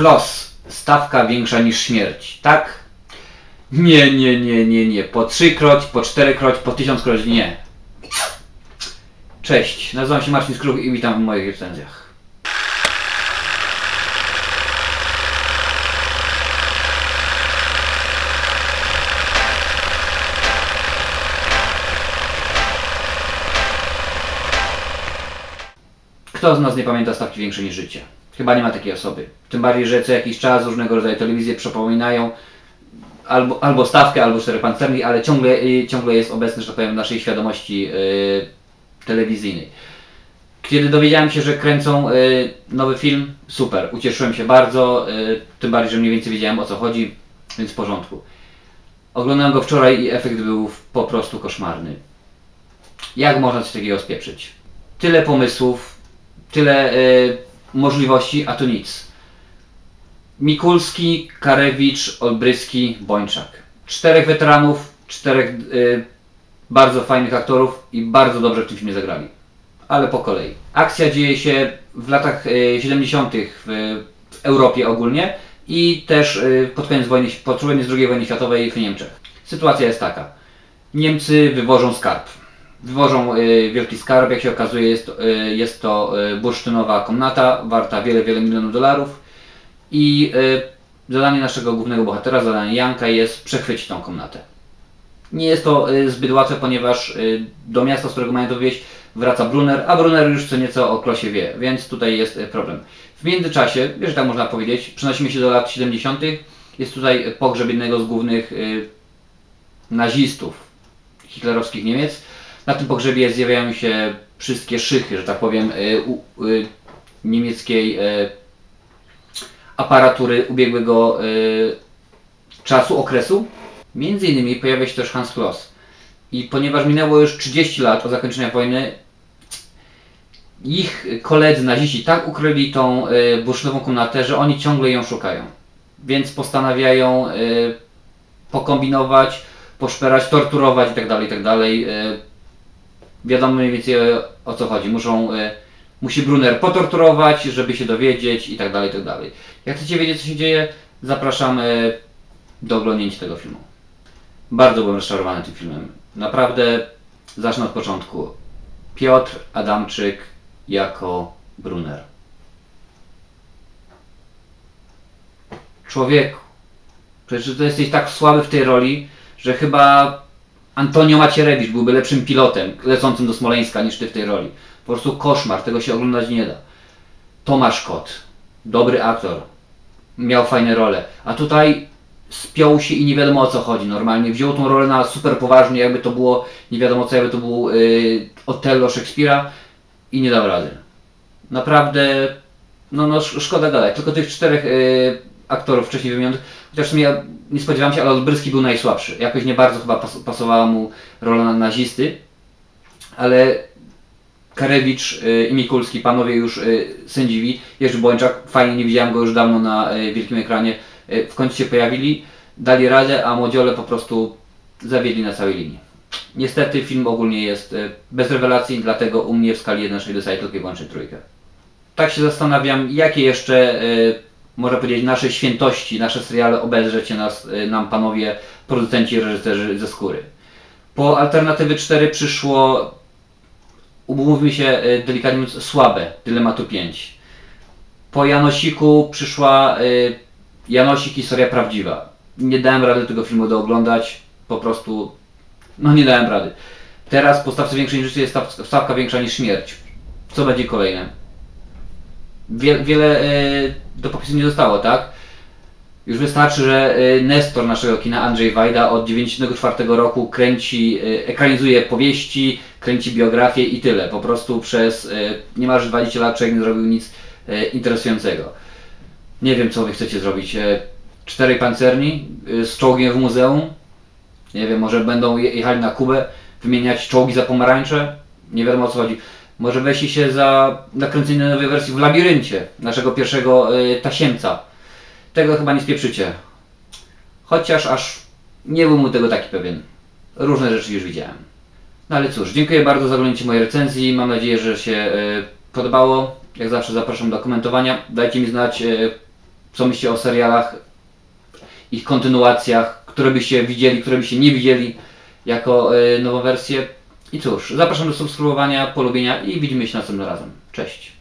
Klos. Stawka większa niż śmierć, tak? Nie, nie, nie, nie, nie. Po trzykroć, po czterykroć, po tysiąckroć nie. Cześć, nazywam się Marcin Skruch i witam w moich recenzjach. Kto z nas nie pamięta stawki większej niż życie? Chyba nie ma takiej osoby. Tym bardziej, że co jakiś czas różnego rodzaju telewizje przypominają albo, albo stawkę, albo cztery pancerni, ale ciągle, y, ciągle jest obecny, że tak powiem, w naszej świadomości yy, telewizyjnej. Kiedy dowiedziałem się, że kręcą y, nowy film, super, ucieszyłem się bardzo, y, tym bardziej, że mniej więcej wiedziałem o co chodzi, więc w porządku. Oglądałem go wczoraj i efekt był po prostu koszmarny. Jak można coś takiego spieprzyć? Tyle pomysłów, tyle y, możliwości, a tu nic. Mikulski, Karewicz, Olbryski, Bończak. Czterech weteranów, czterech y, bardzo fajnych aktorów i bardzo dobrze w tym filmie zagrali. Ale po kolei. Akcja dzieje się w latach y, 70. W, w Europie ogólnie i też y, pod koniec wojny, pod II wojny światowej w Niemczech. Sytuacja jest taka. Niemcy wywożą skarb. Wywożą y, wielki skarb, jak się okazuje jest, to- y, jest to y, bursztynowa komnata warta wiele, wiele milionów dolarów i zadanie naszego głównego bohatera, zadanie Janka jest przechwycić tą komnatę. Nie jest to zbyt łatwe, ponieważ do miasta, z którego mają to wieść, wraca Brunner, a Brunner już co nieco o Klosie wie, więc tutaj jest problem. W międzyczasie, wiesz, tak można powiedzieć, przenosimy się do lat 70. Jest tutaj pogrzeb jednego z głównych nazistów hitlerowskich Niemiec. Na tym pogrzebie zjawiają się wszystkie szychy, że tak powiem, y, u, y, niemieckiej y, aparatury ubiegłego czasu, okresu. Między innymi pojawia się też Hans Kloss. I ponieważ minęło już 30 lat od zakończenia wojny, ich koledzy naziści tak ukryli tą y, bursztynową komnatę, że oni ciągle ją szukają. Więc postanawiają pokombinować, poszperać, torturować itd. itd. Y, wiadomo mniej więcej o, o co chodzi. Muszą, y, musi Brunner potorturować, żeby się dowiedzieć itd. itd. Jak chcecie wiedzieć co się dzieje, zapraszam y, do oglądnięcia tego filmu. Bardzo byłem rozczarowany tym filmem. Naprawdę zacznę od początku. Piotr Adamczyk jako Brunner. Człowieku, przecież ty jesteś tak słaby w tej roli, że chyba Antonio Macierewicz byłby lepszym pilotem lecącym do Smoleńska niż ty w tej roli. Po prostu koszmar, tego się oglądać nie da. Tomasz Kot, dobry aktor, miał fajne role, a tutaj spiął się i nie wiadomo o co chodzi normalnie. Wziął tą rolę na super poważnie, jakby to było, nie wiadomo co, jakby to był yy, Otello Szekspira i nie dał rady. Naprawdę, no, no sz- szkoda gadać. Tylko tych czterech yy, aktorów wcześniej wymienionych, chociaż ja nie spodziewałem się, ale Olbryski był najsłabszy. Jakoś nie bardzo chyba pas pasowała mu rola na nazisty, ale Karewicz y, i Mikulski, panowie już y, sędziwi, Jerzy Bończak, fajnie, nie widziałem go już dawno na y, wielkim ekranie, w końcu się pojawili, dali radę, a młodziole po prostu zawiedli na całej linii. Niestety film ogólnie jest bez rewelacji, dlatego u mnie w skali 1 dostaje tylko i wyłącznie trójkę. Tak się zastanawiam, jakie jeszcze, można powiedzieć, nasze świętości, nasze seriale obejrzecie nas, y, nam panowie producenci reżyserzy ze skóry. Po Alternatywy 4 przyszło umówmy się y, delikatnie mówiąc, słabe Dylematu 5. Po Janosiku przyszła y, Janosik historia prawdziwa. Nie dałem rady tego filmu dooglądać, po prostu no nie dałem rady. Teraz po stawce większej niż życie jest staw- stawka większa niż śmierć. Co będzie kolejne? Wie, wiele y, do popisu nie zostało, tak? Już wystarczy, że y, Nestor naszego kina, Andrzej Wajda od 1994 roku kręci, y, ekranizuje powieści, kręci biografię i tyle. Po prostu przez niemalże 20 lat człowiek nie zrobił nic interesującego. Nie wiem, co wy chcecie zrobić. Y, czterej pancerni z czołgiem w muzeum? Nie wiem, może będą je- jechali na Kubę, wymieniać czołgi za pomarańcze? Nie wiadomo o co chodzi. Może weźcie się za nakręcenie nowej wersji w Labiryncie, naszego pierwszego y, tasiemca. Tego chyba nie spieprzycie. Chociaż aż nie był mu tego taki pewien. Różne rzeczy już widziałem. No ale cóż, dziękuję bardzo za oglądnięcie mojej recenzji. Mam nadzieję, że się e, podobało. Jak zawsze zapraszam do komentowania. Dajcie mi znać, e, co myślicie o serialach, ich kontynuacjach, które byście widzieli, które byście nie widzieli jako y, nową wersję. I cóż, zapraszam do subskrybowania, polubienia i widzimy się następnym razem. Cześć.